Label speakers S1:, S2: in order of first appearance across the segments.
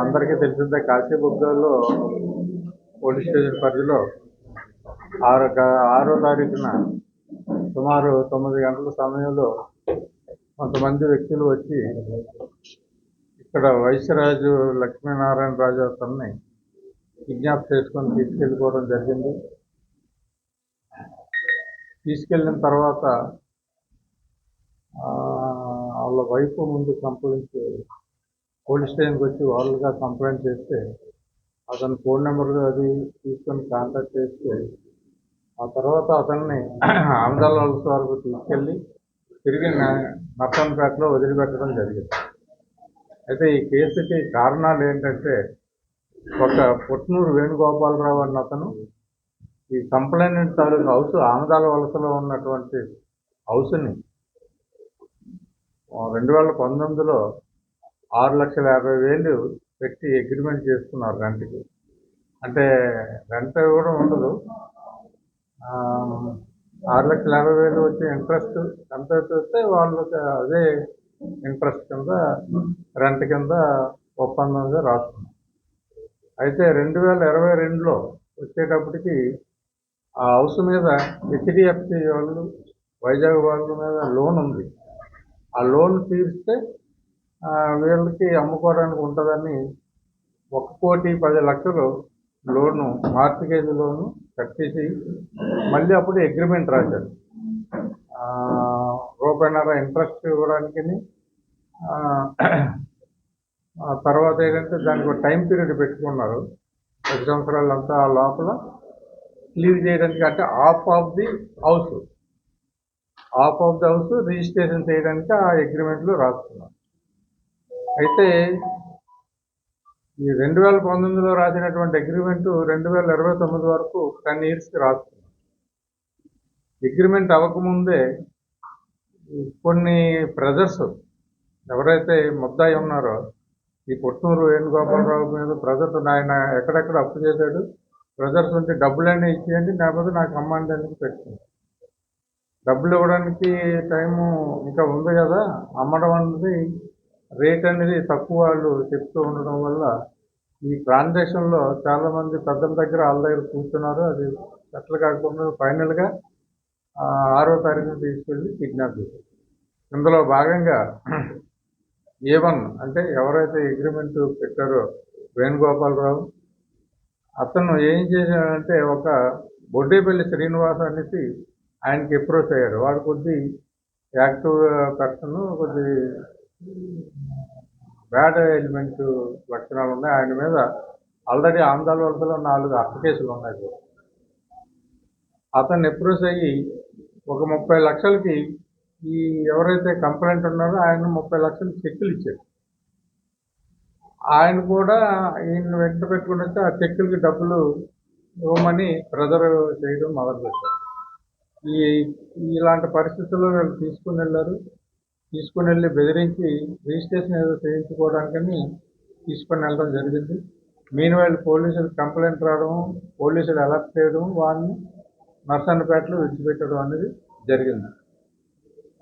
S1: అందరికీ తెలిసిందే కాశీబుగ్గలో police station పరిధిలో ఆరు ఆరో తారీఖున సుమారు తొమ్మిది గంటల సమయంలో కొంతమంది వ్యక్తులు వచ్చి ఇక్కడ వైశ్యరాజు లక్ష్మీనారాయణ రాజు అతన్ని కిడ్నాప్ చేసుకొని తీసుకెళ్ళిపోవడం జరిగింది. తీసుకెళ్ళిన తర్వాత ఆ, వాళ్ళ వైపు ముందు కంప్లైంట్ పోలీస్ స్టేషన్కి వచ్చి వాళ్ళుగా కంప్లైంట్ చేస్తే అతని ఫోన్ నెంబర్ అది తీసుకొని కాంటాక్ట్ చేస్తే ఆ తర్వాత అతన్ని ఆమదాల వలస వరకు తీసుకెళ్ళి తిరిగి న- నర్సంపేటలో వదిలిపెట్టడం జరిగింది. అయితే ఈ కేసుకి కారణాలు ఏంటంటే ఒక పుట్నూరు వేణుగోపాలరావు అన్న అతను ఈ కంప్లైంట్ తాలూకు హౌస్ ఆమదాల వలసలో ఉన్నటువంటి హౌస్ని రెండు వేల పంతొమ్మిదిలో ఆరు లక్షల యాభై వేలు పెట్టి అగ్రిమెంట్ చేసుకున్నారు రెంట్కి అంటే రెంట్ కూడా ఉండదు. ఆరు లక్షల యాభై వేలు వచ్చే ఇంట్రెస్ట్ ఎంత అయితే వస్తే వాళ్ళకి అదే ఇంట్రెస్ట్ కింద రెంట్ కింద ఒప్పందంగా రాసుకున్నాం అయితే రెండు వేల ఇరవై రెండులో వచ్చేటప్పటికి ఆ హౌస్ మీద హెచ్డిఎఫ్సి వాళ్ళు వైజాగ్ వాళ్ళ మీద లోన్ ఉంది. ఆ లోన్ తీరిస్తే వీళ్ళకి అమ్ముకోవడానికి ఉంటుందని ఒక కోటి పది లక్షలు లోను మార్టిగేజ్ లోను కట్టేసి మళ్ళీ అప్పుడు అగ్రిమెంట్ రాశారు. ఆ, రూపాయిన్నర ఇంట్రెస్ట్ ఇవ్వడానికి తర్వాత ఏంటంటే దానికి ఒక టైం పీరియడ్ పెట్టుకున్నారు. పది సంవత్సరాలంతా ఆ లోపల క్లీవ్ చేయడానికి అంటే of of the house of of the house registration చేయడానికి ఆ అగ్రిమెంట్లో రాస్తున్నారు అయితే ఈ రెండు వేల పంతొమ్మిదిలో రాసినటువంటి అగ్రిమెంట్ రెండు వేల ఇరవై తొమ్మిది వరకు టెన్ ఇయర్స్కి రాస్తున్నాం. అగ్రిమెంట్ అవ్వకముందే కొన్ని ప్రెజర్స్ ఎవరైతే ముద్దాయి ఉన్నారో ఈ పుట్నూరు వేణుగోపాలరావు మీద ప్రెజర్స్ ఆయన ఎక్కడెక్కడ అప్పు చేశాడు ప్రెజర్స్ ఉంటే డబ్బులైనా ఇచ్చేయండి లేకపోతే నాకు అమ్మండి అని డబ్బులు ఇవ్వడానికి టైము ఇంకా ఉంది కదా అమ్మడం అనేది రేట్ అనేది తక్కువ వాళ్ళు చెప్తూ ఉండడం వల్ల ఈ ట్రాన్సాక్షన్లో చాలామంది పెద్దల దగ్గర వాళ్ళ దగ్గర కూర్చున్నారు. అది సెటిల్ కాకుండా ఫైనల్గా ఆరో తారీఖున తీసుకెళ్ళి కిడ్నాప్ చేశారు. ఇందులో భాగంగా ఏ వన్ అంటే ఎవరైతే అగ్రిమెంట్ పెట్టారో వేణుగోపాలరావు అతను ఏం చేశాడంటే ఒక బొడ్డేపల్లి శ్రీనివాస్ అనేసి ఆయనకి అప్రోచ్ అయ్యారు. వాడు కొద్ది యాక్టివ్ పర్సన్ కొద్ది బ్యాడ్ ఎలిమెంట్ లక్షణాలు ఉన్నాయి. ఆయన మీద ఆల్రెడీ ఆంధ్ర వలసలో నాలుగు హత్య కేసులు ఉన్నాయి అతను ఎప్రూస్ అయ్యి ఒక ముప్పై లక్షలకి ఈ ఎవరైతే కంప్లైంట్ ఉన్నారో ఆయన ముప్పై లక్షలు చెక్కులు ఇచ్చాడు. ఆయన కూడా ఈయన వెంట పెట్టుకుని వచ్చి ఆ చెక్కులకి డబ్బులు ఇవ్వమని ప్రెజర్ చేయడం మొదలుపెట్టారు. ఈ ఇలాంటి పరిస్థితుల్లో వీళ్ళు తీసుకుని వెళ్ళారు. తీసుకుని వెళ్ళి బెదిరించి రిజిస్ట్రేషన్ ఏదో చేయించుకోవడానికని తీసుకొని వెళ్ళడం జరిగింది. మీన్ వాళ్ళు పోలీసులు కంప్లైంట్ రావడం పోలీసులు అలర్ట్ చేయడం వాళ్ళని నర్సన్నపేటలో విడిచిపెట్టడం అనేది జరిగింది.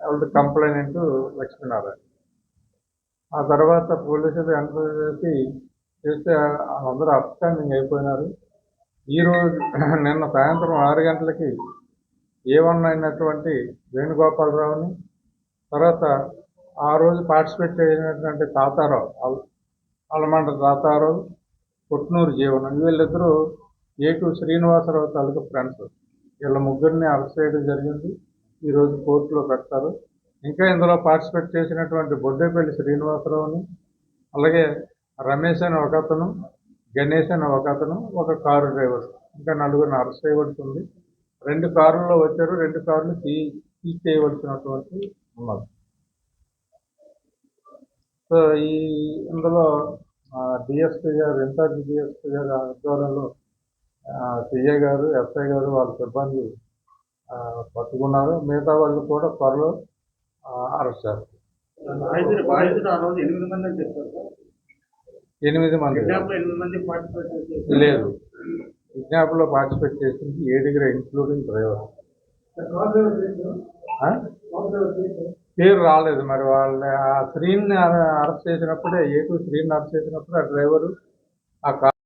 S1: వాళ్ళ కంప్లైంట్ లక్ష్మీనారాయణ. ఆ తర్వాత పోలీసులు ఎంటర్ చేసి చేస్తే అందరూ అప్స్టాండింగ్ అయిపోయినారు. ఈరోజు నిన్న సాయంత్రం ఆరు గంటలకి ఏ వన్ అయినటువంటి వేణుగోపాలరావుని తర్వాత ఆ రోజు పార్టిసిపేట్ చేసినటువంటి తాతారావు అలమండ తాతారావు పుట్నూరు జీవనం. వీళ్ళిద్దరూ ఏటు శ్రీనివాసరావు తాలూకు ఫ్రెండ్స్ వీళ్ళ ముగ్గురిని అరెస్ట్ చేయడం జరిగింది. ఈరోజు కోర్టులో పెడతారు. ఇంకా ఇందులో పార్టిసిపేట్ చేసినటువంటి బొడ్డేపల్లి శ్రీనివాసరావుని అలాగే రమేష్ అనే ఒక అతను గణేష్ అనే ఒక అతను ఒక కారు డ్రైవర్ ఇంకా నలుగురిని అరెస్ట్ చేయబడుతుంది రెండు కారుల్లో వచ్చారు. రెండు కార్లు తీ తీసేయవలసినటువంటి ఉన్నది. సో ఈ ఇందులో డిఎస్పీ గారు ఇన్ఛార్జ్ డిఎస్పీ గారు ఆధ్వర్యంలో సిఐ గారు ఎస్ఐ గారు వాళ్ళ సిబ్బంది పట్టుకున్నారు. మిగతా వాళ్ళు కూడా త్వరలో అరెస్ట్ చేస్తారు.
S2: ఎనిమిది మంది.
S1: లేదు. కిడ్నాప్లో పార్టిసిపేట్ చేసింది ఏడుగురు ఇంక్లూడింగ్ డ్రైవర్ పేరు రాలేదు మరి వాళ్ళ ఆ శ్రీని అరెస్ట్ చేసినప్పుడే ఏటు టూ శ్రీని అరెస్ట్ చేసినప్పుడు ఆ డ్రైవరు ఆ కార్